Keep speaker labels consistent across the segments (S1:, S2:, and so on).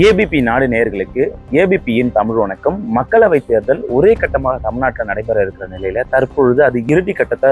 S1: ABP நாடு நேயர்களுக்கு ஏபிபியின் தமிழ் வணக்கம். மக்களவை தேர்தல் ஒரே கட்டமாக தமிழ்நாட்டில் நடைபெற இருக்கிற நிலையில தற்பொழுது அது இறுதி கட்டத்தை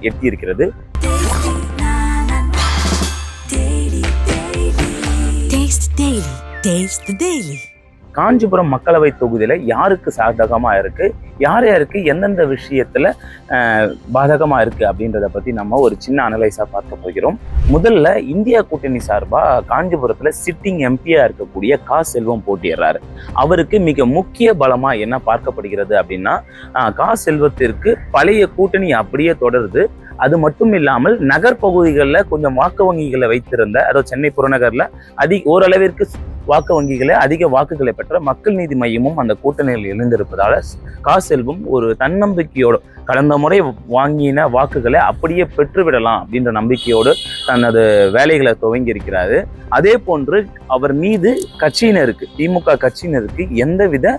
S1: எட்டி இருக்கிறது
S2: டெய்லி
S1: காஞ்சிபுரம் மக்களவை தொகுதியில் யாருக்கு சாதகமாக இருக்குது யார் யாருக்கு எந்தெந்த விஷயத்தில் பாதகமாக இருக்குது அப்படின்றத பற்றி நம்ம ஒரு சின்ன அனலைஸாக பார்க்க போகிறோம். முதல்ல இந்தியா கூட்டணி சார்பாக காஞ்சிபுரத்தில் சிட்டிங் எம்பியாக இருக்கக்கூடிய கா செல்வம் போட்டிடுறாரு அவருக்கு மிக முக்கிய பலமாக என்ன பார்க்கப்படுகிறது அப்படின்னா கா செல்வத்திற்கு பழைய கூட்டணி அப்படியே தொடருது. அது மட்டும் இல்லாமல் நகர்ப்பகுதிகளில் கொஞ்சம் வாக்கு வங்கிகளை வைத்திருந்த அதாவது சென்னை புறநகரில் அதிக ஓரளவிற்கு வாக்கு வங்கிகளை அதிக வாக்குகளை பெற்ற மக்கள் நீதி மையமும் அந்த கூட்டணியில் எழுந்திருப்பதால் கா செல்வம் ஒரு தன்னம்பிக்கையோடு கடந்த முறை வாங்கின வாக்குகளை அப்படியே பெற்றுவிடலாம் அப்படின்ற நம்பிக்கையோடு தனது வேலைகளை துவங்கி இருக்கிறாரு அதே போன்று அவர் மீது கட்சியினருக்கு திமுக கட்சியினருக்கு எந்தவித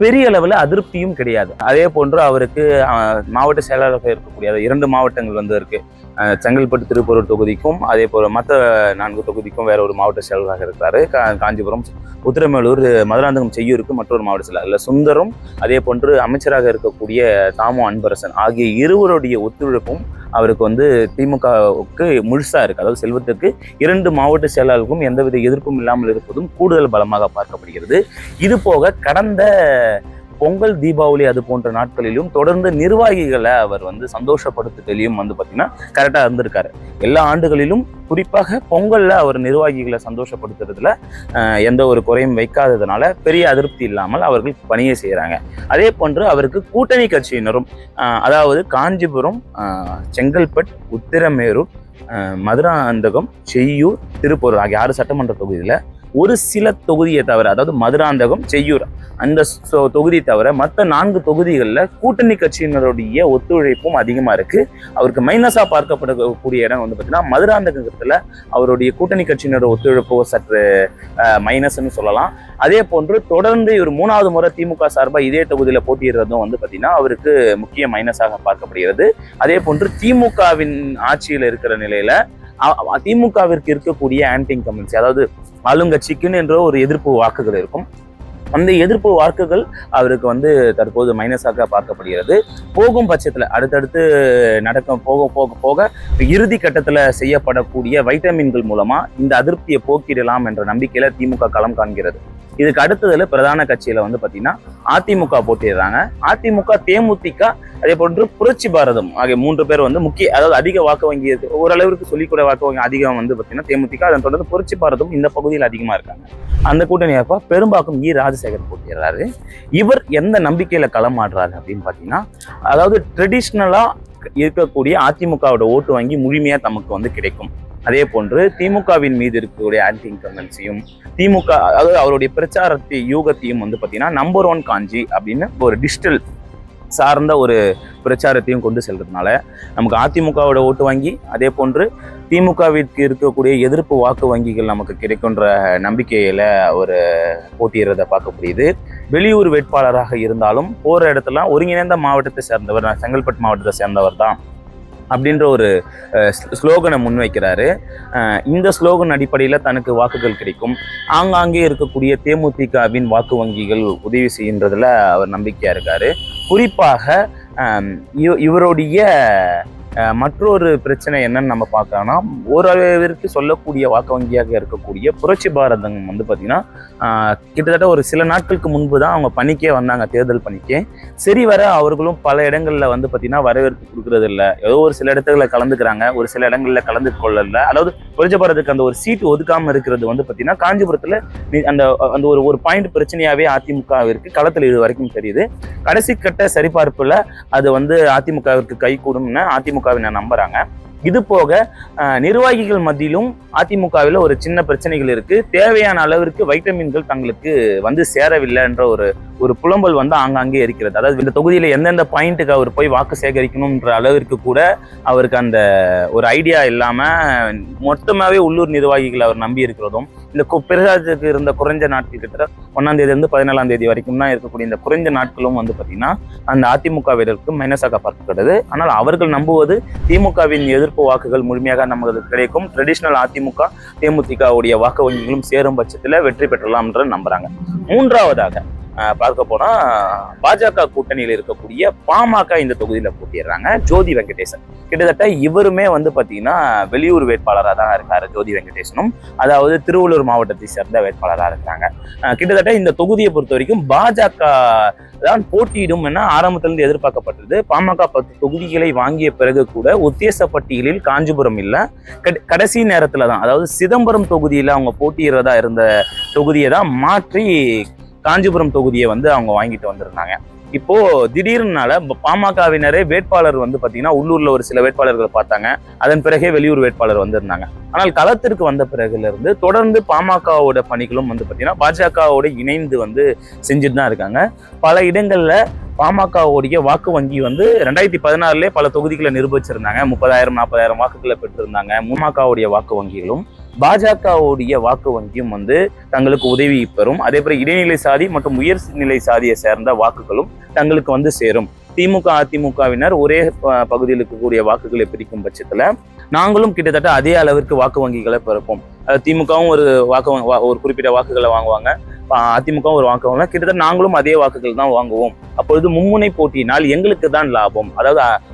S1: பெரிய அளவில் அதிருப்தியும் கிடையாது. அதே போன்று அவருக்கு மாவட்ட செயலாளராக இருக்கக்கூடிய இரண்டு மாவட்டங்கள் வந்து இருக்குது செங்கல்பட்டு திருப்பூர் தொகுதிக்கும் அதே போல் மற்ற நான்கு தொகுதிக்கும் வேற ஒரு மாவட்ட செயலராக இருக்கிறார். கா- காஞ்சிபுரம் உத்திரமேலூர் மதுராந்தகம் செய்யூருக்கு மற்றொரு மாவட்ட செயலர் இல்லை சுந்தரம் அதே போன்று அமைச்சராக இருக்கக்கூடிய தாமோ அன்பரசன் ஆகிய இருவருடைய ஒத்துழைப்பும் அவருக்கு வந்து திமுகவுக்கு முழுசாக இருக்குது அதாவது செல்வத்துக்கு இரண்டு மாவட்ட செயலாளருக்கும் எந்தவித எதிர்ப்பும் இல்லாமல் இருப்பதும் கூடுதல் பலமாக பார்க்கப்படுகிறது. இது போக கடந்த பொங்கல் தீபாவளி அது போன்ற நாட்களிலும் தொடர்ந்து நிர்வாகிகளை அவர் வந்து சந்தோஷப்படுத்துதலையும் வந்து பார்த்தீங்கன்னா கரெக்டாக இருந்திருக்காரு. எல்லா ஆண்டுகளிலும் குறிப்பாக பொங்கலில் அவர் நிர்வாகிகளை சந்தோஷப்படுத்துறதுல எந்த ஒரு குறையும் வைக்காததுனால பெரிய அதிருப்தி இல்லாமல் அவர்கள் பணியை செய்கிறாங்க அதே போன்று அவருக்கு கூட்டணி கட்சியினரும் அதாவது காஞ்சிபுரம் செங்கல்பட் உத்திரமேரூர் மதுராந்தகம் செய்யூர் திருப்பூர் ஆகிய ஆறு சட்டமன்ற தொகுதியில் ஒரு சில தொகுதியை தவிர அதாவது மதுராந்தகம் செய்யூர் அந்த தொகுதி தவிர மற்ற நான்கு தொகுதிகளில் கூட்டணி கட்சியினருடைய ஒத்துழைப்பும் அதிகமாக இருக்குது அவருக்கு மைனஸாக பார்க்கப்படக்கூடிய இடம் வந்து பார்த்தீங்கன்னா மதுராந்தகத்தில் அவருடைய கூட்டணி கட்சியினரோட ஒத்துழைப்பு சற்று மைனஸ்ன்னு சொல்லலாம். அதே போன்று தொடர்ந்து இவர் மூணாவது முறை திமுக சார்பாக இதே தொகுதியில் போட்டியிடுறதும் வந்து பார்த்தீங்கன்னா அவருக்கு முக்கிய மைனஸாக பார்க்கப்படுகிறது. அதே போன்று திமுகவின் ஆட்சியில் இருக்கிற நிலையில் திமுகவிற்கு இருக்கக்கூடிய ஆன்டி இன்கம்பன்சி அதாவது ஆளுங்கட்சிக்குன்னு என்ற ஒரு எதிர்ப்பு வாக்குகள் இருக்கும். அந்த எதிர்ப்பு வாக்குகள் அவருக்கு வந்து தற்போது மைனஸாக பார்க்கப்படுகிறது. போகும் பட்சத்தில் அடுத்தடுத்து நடக்கும் போக போக போக இறுதி கட்டத்தில் செய்யப்படக்கூடிய வைட்டமின்கள் மூலமாக இந்த அதிருப்தியை போக்கிடலாம் என்ற நம்பிக்கையில் திமுக களம் காண்கிறது. இதுக்கு அடுத்ததில் பிரதான கட்சியில் வந்து பார்த்தீங்கன்னா அதிமுக போட்டிடுறாங்க அதிமுக தேமுதிக அதே போன்று புரட்சி பாரதம் ஆகிய மூன்று பேர் வந்து முக்கிய அதாவது அதிக வாக்கு வங்கி இருக்கு ஓரளவிற்கு சொல்லிக்கூட வாக்கு வங்கி அதிகம் வந்து பார்த்தீங்கன்னா தேமுதிக அதன் தொடர்ந்து புரட்சி பாரதம் இந்த பகுதியில் அதிகமாக இருக்காங்க. அந்த கூட்டணி அப்ப பெரும்பாக்கம் இ ராஜசேகர் போட்டிடுறாரு இவர் எந்த நம்பிக்கையில களமாடுறாரு அப்படின்னு பார்த்தீங்கன்னா அதாவது ட்ரெடிஷ்னலாக இருக்கக்கூடிய அதிமுகவோட ஓட்டு வாங்கி முழுமையாக தமக்கு வந்து கிடைக்கும். அதே போன்று திமுகவின் மீது இருக்கக்கூடிய ஆன்டி இன்கம்பன்சியும் திமுக அதாவது அவருடைய பிரச்சாரத்தை யூகத்தையும் வந்து பார்த்தீங்கன்னா நம்பர் ஒன் காஞ்சி அப்படின்னு ஒரு டிஜிட்டல் சார்ந்த ஒரு பிரச்சாரத்தையும் கொண்டு செல்றதுனால நமக்கு அதிமுகவோட ஓட்டு வங்கி அதே போன்று திமுகவிற்கு இருக்கக்கூடிய எதிர்ப்பு வாக்கு வங்கிகள் நமக்கு கிடைக்குன்ற நம்பிக்கையில் ஒரு போட்டியிடுறதை பார்க்க முடியுது. வெளியூர் வேட்பாளராக இருந்தாலும் போகிற இடத்துல ஒருங்கிணைந்த மாவட்டத்தை சேர்ந்தவர் நான் செங்கல்பட்டு மாவட்டத்தை சேர்ந்தவர் தான். அப்படின்ற ஒரு ஸ்லோகனை முன்வைக்கிறாரு. இந்த ஸ்லோகன் அடிப்படையில் தனக்கு வாக்குகள் கிடைக்கும். ஆங்காங்கே இருக்கக்கூடிய தேமுதிகவின் வாக்கு வங்கிகள் உதவி செய்கின்றதில் அவர் நம்பிக்கையாக இருக்கார். குறிப்பாக இவ- இவருடைய மற்றொரு பிரச்சனை என்னன்னு நம்ம பார்க்கலாம்னா ஓரளவிற்கு சொல்லக்கூடிய வாக்கு வங்கியாக இருக்கக்கூடிய புரட்சி பாரதம் வந்து பார்த்திங்கன்னா கிட்டத்தட்ட ஒரு சில நாட்களுக்கு முன்பு தான் அவங்க பணிக்கே வந்தாங்க தேர்தல் பணிக்கே. சரி வர அவர்களும் பல இடங்களில் வந்து பார்த்திங்கன்னா வரவேற்பு கொடுக்கறது இல்லை. ஏதோ ஒரு சில இடத்துல கலந்துக்கிறாங்க ஒரு சில இடங்களில் கலந்து கொள்ளல அதாவது புரட்சி பாரதத்துக்கு அந்த ஒரு சீட் ஒதுக்காமல் இருக்கிறது வந்து பார்த்திங்கன்னா காஞ்சிபுரத்தில் அந்த அந்த ஒரு ஒரு பாயிண்ட் பிரச்சனையாகவே அதிமுகவிற்கு களத்தில் இது வரைக்கும் தெரியுது. கடைசி கட்ட சரிபார்ப்பில் அது வந்து அதிமுகவிற்கு கை கூடும்னு அதிமுகவினர் நம்புறாங்க? இது போக நிர்வாகிகள் மத்தியிலும் அதிமுகவில் ஒரு சின்ன பிரச்சனைகள் இருக்கு. தேவையான அளவிற்கு வைட்டமின்கள் தங்களுக்கு வந்து சேரவில்லை என்ற ஒரு ஒரு புலம்பல் வந்து ஆங்காங்கே இருக்கிறது. அதாவது இந்த தொகுதியில் எந்தெந்த பாயிண்ட்டுக்கு அவர் போய் வாக்கு சேகரிக்கணும்ன்ற அளவிற்கு கூட அவருக்கு அந்த ஒரு ஐடியா இல்லாமல் மொத்தமாகவே உள்ளூர் நிர்வாகிகள் அவர் நம்பி இருக்கிறதும் இந்த கு- இருந்த குறைஞ்ச நாட்கள் கிட்ட ஒன்னாம் தேதி இருந்து பதினேழாம் தேதி வரைக்கும் தான் இருக்கக்கூடிய இந்த குறைஞ்ச நாட்களும் வந்து பாத்தீங்கன்னா அந்த அதிமுக வீரருக்கு மைனஸாக பார்க்கப்படுது. ஆனால் அவர்கள் நம்புவது திமுகவின் எதிர்ப்பு வாக்குகள் முழுமையாக நமக்கு கிடைக்கும். ட்ரெடிஷ்னல் அதிமுக தேமுதிகவுடைய வாக்கு வங்கிகளும் சேரும் பட்சத்தில் வெற்றி பெற்றலாம்ன்ற நம்புறாங்க. மூன்றாவதாக பார்க்க போனா பாஜக கூட்டணியில் இருக்கக்கூடிய பாமக இந்த தொகுதியில போட்டிடுறாங்க ஜோதி வெங்கடேசன். கிட்டத்தட்ட இவருமே வந்து பாத்தீங்கன்னா வெளியூர் வேட்பாளராக தான் இருக்காரு ஜோதி வெங்கடேசனும். அதாவது திருவள்ளூர் மாவட்டத்தை சேர்ந்த வேட்பாளராக இருக்காங்க. கிட்டத்தட்ட இந்த தொகுதியை பொறுத்த வரைக்கும் பாஜக தான் போட்டியிடும் என ஆரம்பத்திலிருந்து எதிர்பார்க்கப்பட்டது பாமக பத்து தொகுதிகளை வாங்கிய பிறகு கூட உத்தேச பட்டியலில் காஞ்சிபுரம் இல்லை. கடைசி நேரத்துல தான் அதாவது சிதம்பரம் தொகுதியில் அவங்க போட்டியிடுறதா இருந்த தொகுதியை தான் மாற்றி காஞ்சிபுரம் தொகுதியை வந்து அவங்க வாங்கிட்டு வந்திருந்தாங்க. இப்போ திடீர்னால பாமகவினரே வேட்பாளர் வந்து பாத்தீங்கன்னா உள்ளூர்ல ஒரு சில வேட்பாளர்களை பார்த்தாங்க. அதன் பிறகே வெளியூர் வேட்பாளர் வந்திருந்தாங்க. ஆனால் களத்திற்கு வந்த பிறகுல இருந்து தொடர்ந்து பாமகவோட பணிகளும் வந்து பாத்தீங்கன்னா பாஜகவோட இணைந்து வந்து செஞ்சுட்டு தான் இருக்காங்க. பல இடங்கள்ல பாமகவுடைய வாக்கு வங்கி வந்து ரெண்டாயிரத்தி பதினாறுலேயே பல தொகுதிகளை நிரூபிச்சிருந்தாங்க. முப்பதாயிரம் நாற்பதாயிரம் வாக்குகளை பெற்றிருந்தாங்க. பாமகவுடைய வாக்கு வங்கிகளும் பாஜகவுடைய வாக்கு வங்கியும் வந்து தங்களுக்கு உதவி பெறும். அதே போல இடைநிலை சாதி மற்றும் உயர் நிலை சாதியை சேர்ந்த வாக்குகளும் தங்களுக்கு வந்து சேரும். திமுக அதிமுகவினர் ஒரே பகுதியில் இருக்கக்கூடிய வாக்குகளை பிரிக்கும் பட்சத்துல நாங்களும் கிட்டத்தட்ட அதே அளவிற்கு வாக்கு வங்கிகளை பிறப்போம். திமுகவும் ஒரு வாக்கு வா- ஒரு குறிப்பிட்ட வாக்குகளை வாங்குவாங்க. அதிமுகவும் ஒரு வாக்கு வாங்குவாங்க. கிட்டத்தட்ட நாங்களும் அதே வாக்குகள் தான் வாங்குவோம். அப்பொழுது மும்முனை போட்டியினால் எங்களுக்கு தான் லாபம். அதாவது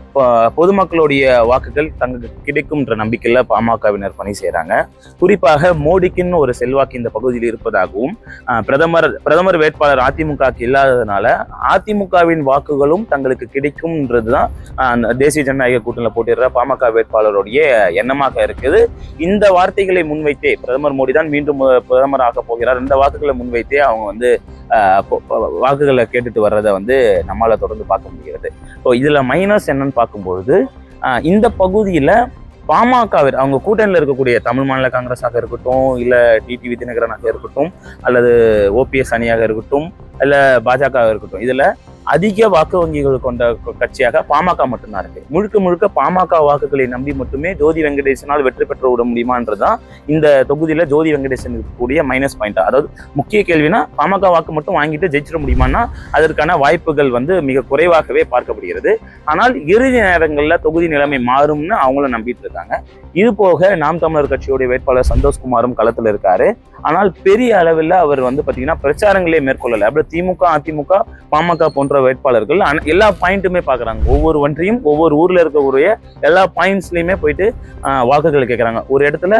S1: பொதுமக்களுடைய வாக்குகள் தங்களுக்கு கிடைக்கும்ன்ற நம்பிக்கையில் பாமகவினர் பணி செய்கிறாங்க குறிப்பாக மோடிக்குன்னு ஒரு செல்வாக்கு இந்த பகுதியில் இருப்பதாகவும் பிரதமர் பிரதமர் வேட்பாளர் அதிமுகக்கு இல்லாததுனால அதிமுகவின் வாக்குகளும் தங்களுக்கு கிடைக்கும்ன்றது தான் அந்த தேசிய ஜனநாயக கூட்டணியில் போட்டிடுற பாமக வேட்பாளருடைய எண்ணமாக இருக்குது. இந்த வார்த்தைகளை முன்வைத்தே பிரதமர் மோடி தான் மீண்டும் பிரதமர் பிரதமராக போகிறார். இந்த வாக்குகளை முன்வைத்தே அவங்க வந்து வாக்குகளை கேட்டுட்டு வர்றதை வந்து நம்மளால் தொடர்ந்து பார்க்க முடிகிறது. ஸோ இதில் மைனஸ் என்னன்னு பார்க்கும்பொழுது இந்த பகுதியில் பாமகவிற்கு அவங்க கூட்டணியில் இருக்கக்கூடிய தமிழ் மாநில காங்கிரஸாக இருக்கட்டும் இல்லை டிடிவி தினகரனாக இருக்கட்டும் அல்லது ஓபிஎஸ் அணியாக இருக்கட்டும் இல்லை பாஜக இருக்கட்டும் இதில் அதிக வாக்கு வங்கிகள் கொண்ட கட்சியாக பாமக மட்டும்தான் இருக்கு. முழுக்க முழுக்க பாமக வாக்குகளை நம்பி மட்டுமே ஜோதி வெங்கடேசனால் வெற்றி பெற்று விட முடியுமான்றதுதான் இந்த தொகுதியில ஜோதி வெங்கடேசன் இருக்கக்கூடிய மைனஸ் பாயிண்ட் அதாவது முக்கிய கேள்வினா பாமக வாக்கு மட்டும் வாங்கிட்டு ஜெயிச்சிட முடியுமான்னா அதற்கான வாய்ப்புகள் வந்து மிக குறைவாகவே பார்க்கப்படுகிறது. ஆனால் இறுதி நேரங்களில் தொகுதி நிலைமை மாறும்னு அவங்களும் நம்பிட்டு இருக்காங்க. இது போக நாம் தமிழர் கட்சியுடைய வேட்பாளர் சந்தோஷ்குமாரும் களத்தில் இருக்காரு. ஆனால் பெரிய அளவில் அவர் வந்து பார்த்தீங்கன்னா பிரச்சாரங்களே மேற்கொள்ளலை. அப்படி திமுக அதிமுக பாமக போன்ற வேட்பாளர்கள் எல்லா பாயிண்ட்டுமே பார்க்குறாங்க ஒவ்வொரு ஒன்றையும் ஒவ்வொரு ஊரில் இருக்கக்கூடிய எல்லா பாயிண்ட்ஸ்லையுமே போயிட்டு வாக்குகள் கேட்குறாங்க ஒரு இடத்துல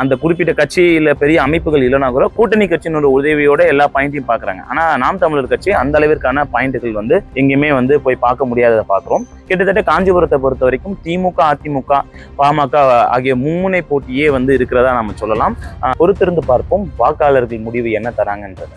S1: அந்த குறிப்பிட்ட கட்சியில் பெரிய அமைப்புகள் இல்லைனா கூட கூட்டணி கட்சியினோட உதவியோட எல்லா பாயிண்ட்டையும் பார்க்குறாங்க ஆனால் நாம் தமிழர் கட்சி அந்த அளவிற்கான பாயிண்ட்டுகள் வந்து எங்கேயுமே வந்து போய் பார்க்க முடியாததை பார்க்குறோம் கிட்டத்தட்ட காஞ்சிபுரத்தை பொறுத்த வரைக்கும் திமுக அதிமுக பாமக ஆகிய மும்முனை போட்டியே வந்து இருக்கிறதா நம்ம சொல்லலாம். பொறுத்திருந்து பார்ப்போம். வாக்காளர்கள் முடிவு என்ன தராங்கன்றது.